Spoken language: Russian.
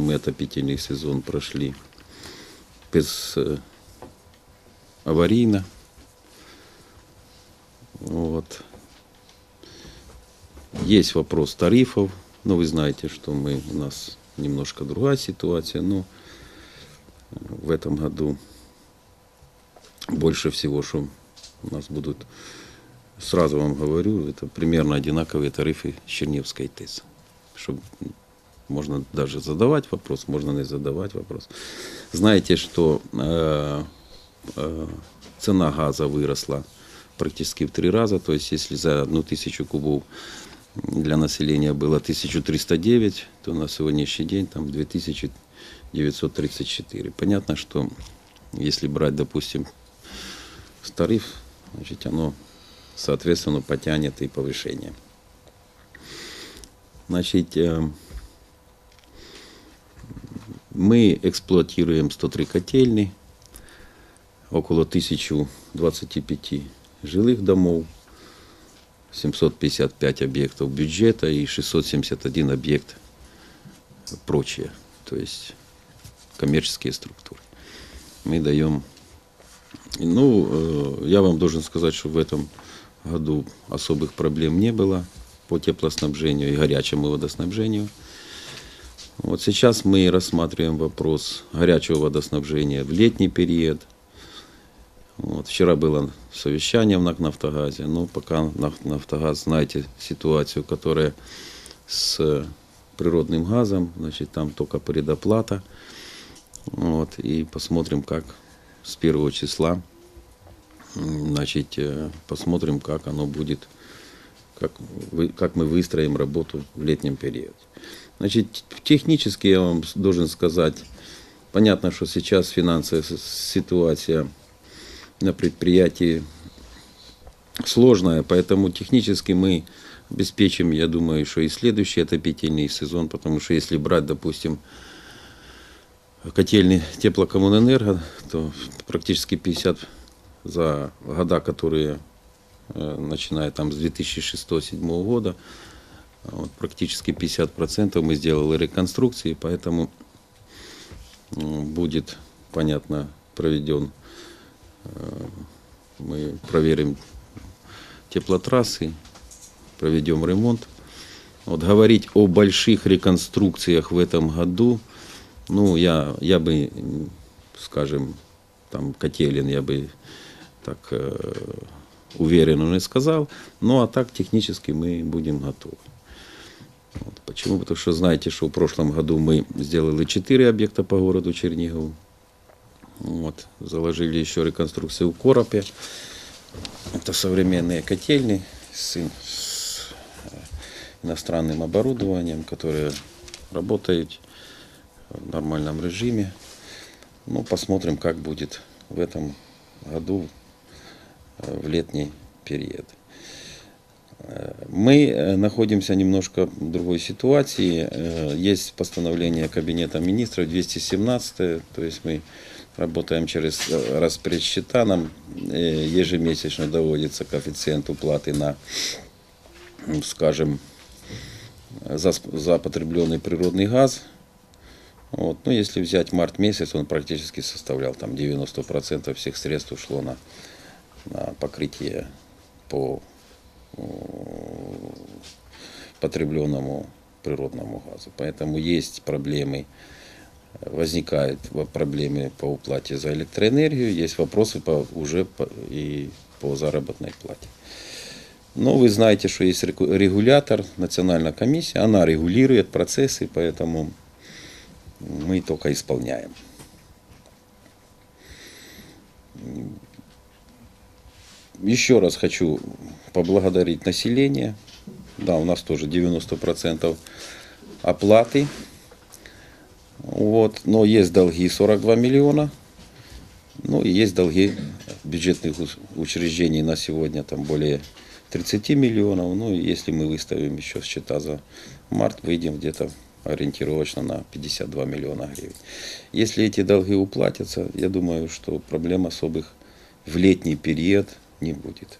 Мы отопительный сезон прошли без э, аварийно. Вот. Есть вопрос тарифов, но вы знаете, что мы, у нас немножко другая ситуация, но в этом году больше всего, что у нас будут, сразу вам говорю, это примерно одинаковые тарифы Черневской ТЭС. Чтобы можно даже задавать вопрос, можно не задавать вопрос. Знаете, что э, э, цена газа выросла практически в три раза. То есть, если за одну тысячу кубов для населения было 1309, то на сегодняшний день там 2934. Понятно, что если брать, допустим, тариф, значит, оно, соответственно, потянет и повышение. Значит, э, мы эксплуатируем 103 котельни, около 1025 жилых домов, 755 объектов бюджета и 671 объект прочие, то есть коммерческие структуры. Мы даем, ну, э, я вам должен сказать, что в этом году особых проблем не было по теплоснабжению и горячему водоснабжению. Вот сейчас мы рассматриваем вопрос горячего водоснабжения в летний период. Вот, вчера было совещание в НАК «Нафтогазе», но пока НАК «Нафтогаз», знаете ситуацию, которая с природным газом, значит, там только предоплата. Вот, и посмотрим, как с первого числа, значит, э, посмотрим, как оно будет, как, вы, как мы выстроим работу в летнем периоде. Значит, технически я вам должен сказать, понятно, что сейчас финансовая ситуация на предприятии сложная, поэтому технически мы обеспечим, я думаю, что и следующий отопительный сезон, потому что если брать, допустим, котельный теплокоммунэнерго, то практически 50 за года, которые начиная там с 2006-2007 года, вот, практически 50% мы сделали реконструкции, поэтому будет, понятно, проведен, э, мы проверим теплотрассы, проведем ремонт. Вот говорить о больших реконструкциях в этом году, ну, я, я бы, скажем, там, котелин, я бы так э, уверенно не сказал. Ну, а так технически мы будем готовы. Вот. Почему? Потому что знаете, что в прошлом году мы сделали 4 объекта по городу Чернигову. Вот. Заложили еще реконструкцию в Коропе. Это современные котельни с, с э, иностранным оборудованием, которые работают в нормальном режиме. Ну, посмотрим, как будет в этом году в летний период. Мы э, находимся немножко в другой ситуации. Э, есть постановление Кабинета министров 217, то есть мы работаем через э, распредсчета, нам ежемесячно доводится коэффициент уплаты на, скажем, за, за потребленный природный газ. Вот. Ну, если взять март месяц, он практически составлял там 90% всех средств ушло на покрытие по потребленному природному газу. Поэтому есть проблемы, возникают проблемы по уплате за электроэнергию, есть вопросы по, уже по, и по заработной плате. Но вы знаете, что есть регулятор, национальная комиссия, она регулирует процессы, поэтому мы только исполняем. Еще раз хочу поблагодарить население. Да, у нас тоже 90% оплаты. Вот. Но есть долги 42 миллиона. Ну и есть долги бюджетных учреждений на сегодня там более 30 миллионов. Ну и если мы выставим еще счета за март, выйдем где-то ориентировочно на 52 миллиона гривен. Если эти долги уплатятся, я думаю, что проблем особых в летний период не будет.